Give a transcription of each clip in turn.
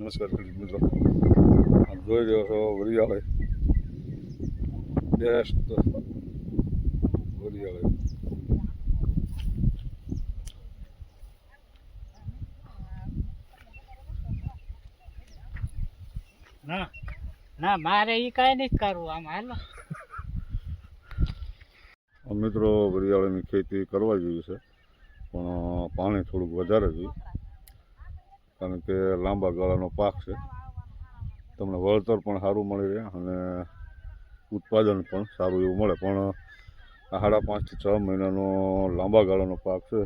નમસ્કાર ખેડૂત મિત્રો. આપ જોઈ રહ્યો છો વરિયાળે. બેસ્ટ વરિયાળે. ના ના મારે એ કાંઈ નથી કરવું આમ હાલો. મિત્રો વરિયાળીની ખેતી કરવા જેવી છે. પણ પાણી થોડુંક વધારે જોઈએ કારણ કે લાંબા ગાળાનો પાક છે. તમને વળતર પણ સારું મળી રહે અને ઉત્પાદન પણ સારું એવું મળે. પણ સાડા પાંચથી છ મહિનાનો લાંબા ગાળાનો પાક છે.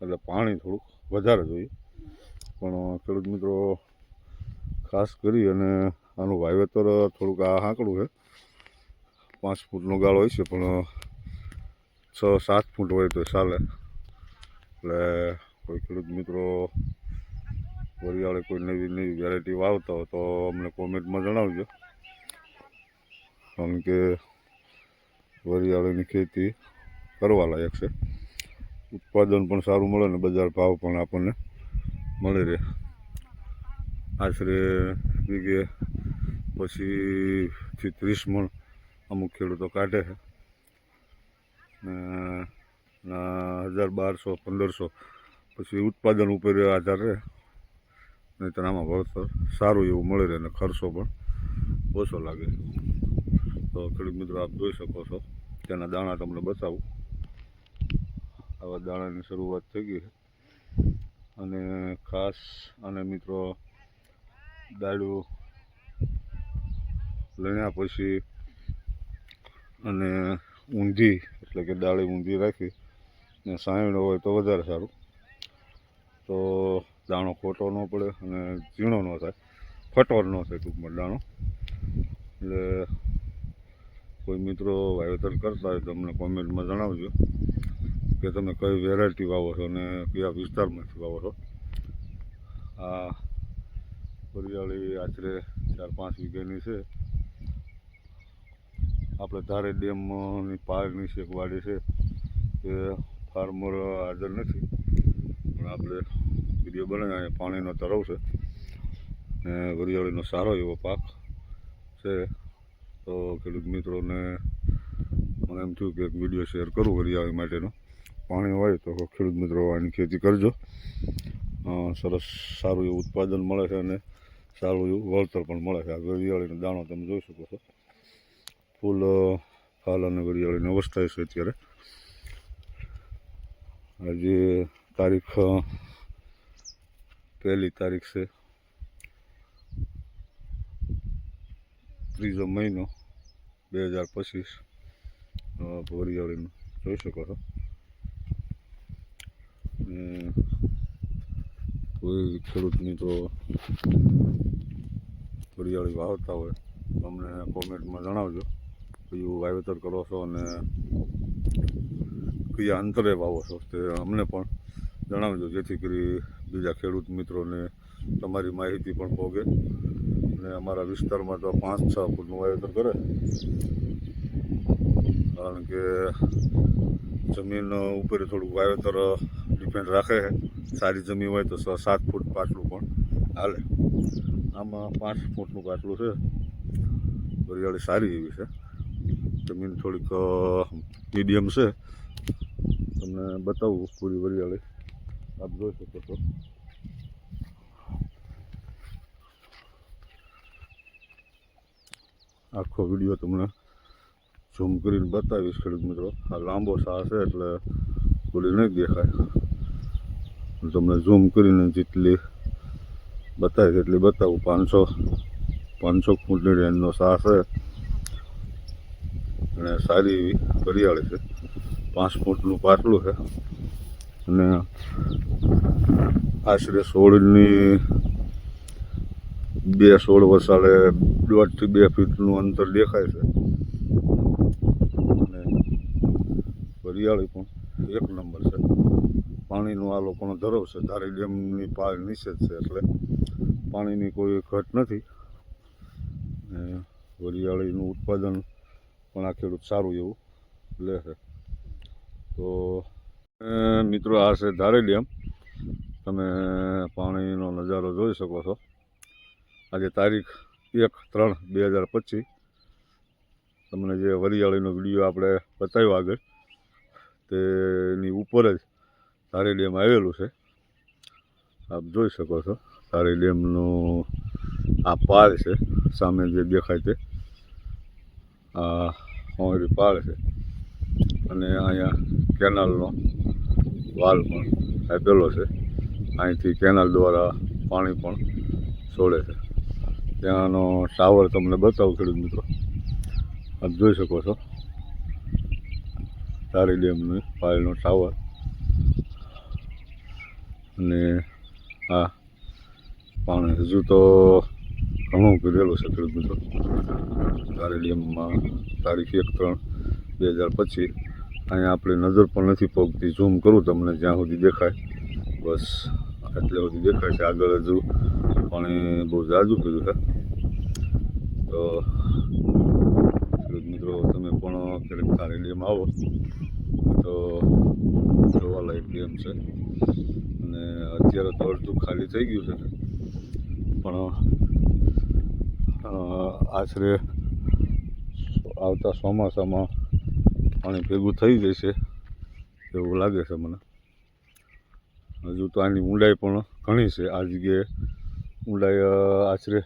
એટલે પાણી થોડુંક વધારે જોઈએ. પણ ખેડૂત મિત્રો, ખાસ કરી અને આનું વાવેતર થોડુંક આ હાંકડું છે. પાંચ ફૂટનો ગાળો હોય છે પણ છ સાત ફૂટ હોય તો ચાલે. એટલે કોઈ ખેડૂત મિત્રો વરિયાળે કોઈ નવી નવી વેરાયટી વાવતા હોય તો અમને કોમેન્ટમાં જણાવજો. કારણ કે વરિયાળીની ખેતી કરવા લાયક છે. ઉત્પાદન પણ સારું મળે ને બજાર ભાવ પણ આપણને મળી રહે. આશરે વીઘે પછીથી ત્રીસ મણ અમુક ખેડૂતો કાઢે છે. હજાર બારસો, પંદરસો પછી ઉત્પાદન ઉપર આધાર રહે. નહીંતર આમાં વળતર સારું એવું મળી રહે અને ખર્ચો પણ ઓછો લાગે. તો ખેડૂત મિત્રો, આપ જોઈ શકો છો તેના દાણા તમને બતાવું. આવા દાણાની શરૂઆત થઈ ગઈ છે. અને ખાસ અને મિત્રો, દાડું લણ્યા પછી અને ઊંધી, એટલે કે દાળી ઊંધી રાખી ને સાયણો હોય તો વધારે સારું. તો દાણો ખોટો ન પડે અને ઝીણો ન થાય. ફટોર ન થાય ટૂંકમાં દાણો. એટલે કોઈ મિત્રો વાવેતર કરતા હોય તો અમને કોમેન્ટમાં જણાવજો કે તમે કઈ વેરાયટી વાવો છો અને કયા વિસ્તારમાંથી વાવો છો. આ હરિયાળી આશરે ચાર પાંચ વીઘાની છે. આપણે ધારે ડેમની પારની છે એક વાડી છે. તે ફાર્મર હાજર નથી. પણ આપણે વીડિયો અહીંયા પાણીનો તરવ છે. ને વરિયાળીનો સારો એવો પાક છે. તો ખેડૂત મિત્રોને મને એમ થયું કે એક વીડિયો શેર કરું વરિયાળી માટેનો. પાણી હોય તો ખેડૂત મિત્રો આની ખેતી કરજો. સરસ સારું એવું ઉત્પાદન મળે છે અને સારું એવું વળતર પણ મળે છે. આ વરિયાળીનો દાણો તમે જોઈ શકો છો. ફૂલ ફાલ અને વરિયાળીની અવસ્થા છે અત્યારે. આજે તારીખ પહેલી તારીખ છે. ત્રીજો મહિનો બે હજાર પચીસ. વરિયાળીનું. જોઈ શકો છો. કોઈ ખેડૂતની તો વરિયાળી વાવતા હોય, અમને કોમેન્ટમાં જણાવજો. કયું વાવેતર કરો છો અને કયા અંતરે વાવો છો તે અમને પણ જણાવજો, જેથી કરી બીજા ખેડૂત મિત્રોને તમારી માહિતી પણ પહોંચે અને અમારા વિસ્તારમાં તો પાંચ છ ફૂટનું વાવેતર કરે. કારણ કે જમીન ઉપર થોડુંક વાવેતર ડિપેન્ડ રાખે સારી જમીન હોય તો છ સાત ફૂટ પાટલું પણ હાલે. આમાં પાંચ ફૂટનું પાટલું છે. વરિયાળી સારી એવી છે. જમીન થોડીક મીડિયમ છે. તમને બતાવું પૂરી વરિયાળી. આપ જોઈ શકો છો આખો વીડિયો તમને ઝૂમ કરીને બતાવીશ ખેડૂત મિત્રો આ લાંબો સા છે એટલે બોલી નહીં દેખાય તમને ઝૂમ કરીને જેટલી બતાવી એટલી બતાવું પાંચસો પાંચસો ફૂટની રેન્જનો સા છે અને સારી એવી હરિયાળી છે પાંચ ફૂટનું પાટલું છે અને આશરે સોળની બે સોળ વસાડે દોઢથી બે ફીટનું અંતર દેખાય છે. અને વરિયાળી પણ એક નંબર છે. પાણીનું આ લોકોનો ધરો છે. ધારી ડેમની પાળ નીચે છે એટલે પાણીની કોઈ ઘટ નથી. ને વરિયાળીનું ઉત્પાદન પણ આ ખેડૂત સારું એવું લે છે. તો મિત્રો, આ છે ધારે ડેમ. તમે પાણીનો નજારો જોઈ શકો છો. આજે તારીખ એક ત્રણ બે હજાર પચીસ. તમને જે વરિયાળીનો વીડિયો આપણે બતાવ્યો આગળ, તેની ઉપર જ ધારે ડેમ આવેલું છે. આપ જોઈ શકો છો, ધારે ડેમનું આ પાર છે, સામે જે દેખાય તે, આ હોંરી પાળ છે. અને અહીંયા કેનાલનો વાલ પણ આપેલો છે. અહીંથી કેનાલ દ્વારા પાણી પણ છોડે છે. ત્યાંનો ટાવર તમને બતાવું ખેડૂત મિત્રો. આપ જોઈ શકો છો. તારી ડેમની પાળનો ટાવર. અને આ પાણી હજુ તો ઘણું પીરેલું છે ખેડૂત મિત્રો. તારી ડેમમાં તારીખ એક ત્રણ બે હજાર પચીસ, અહીંયા આપણી નજર પણ નથી પગતી. ઝૂમ કરું તમને જ્યાં સુધી દેખાય. બસ, એટલે સુધી દેખાય છે. આગળ હજુ પાણી બહુ જાજુ પીધું છે. તો મિત્રો, તમે પણ ક્યારેક સારી ડેમ આવો. તો જોવાલાયક ડેમ છે. અને અત્યારે તો અડધું ખાલી થઈ ગયું છે. પણ આશરે આવતા ચોમાસામાં પાણી ભેગું થઈ જશે એવું લાગે છે મને. હજુ તો આની ઊંડાઈ પણ ઘણી છે. આ જગ્યાએ ઊંડાઈ આશરે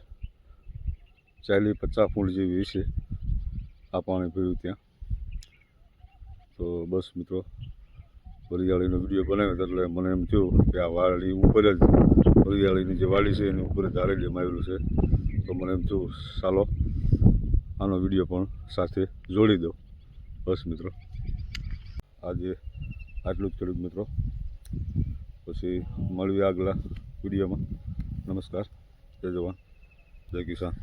ચાલીસ પચાસ ફૂટ જેવી છે આ પાણી પીડ્યું ત્યાં. તો બસ મિત્રો, વરિયાળીનો વીડિયો બનાવ્યો એટલે મને એમ થયું કે આ વાડી ઉપર જ, વરિયાળીની જે વાડી છે એની ઉપર જ ધારે ડેમ આવેલું છે. તો મને એમ થયું ચાલો આનો વીડિયો પણ સાથે જોડી દો. બસ મિત્રો. આજે આટલું જ ખેડૂત મિત્રો. પછી મળવી આગલા વિડીયોમાં. નમસ્કાર. જય જવાન. જય કિસાન.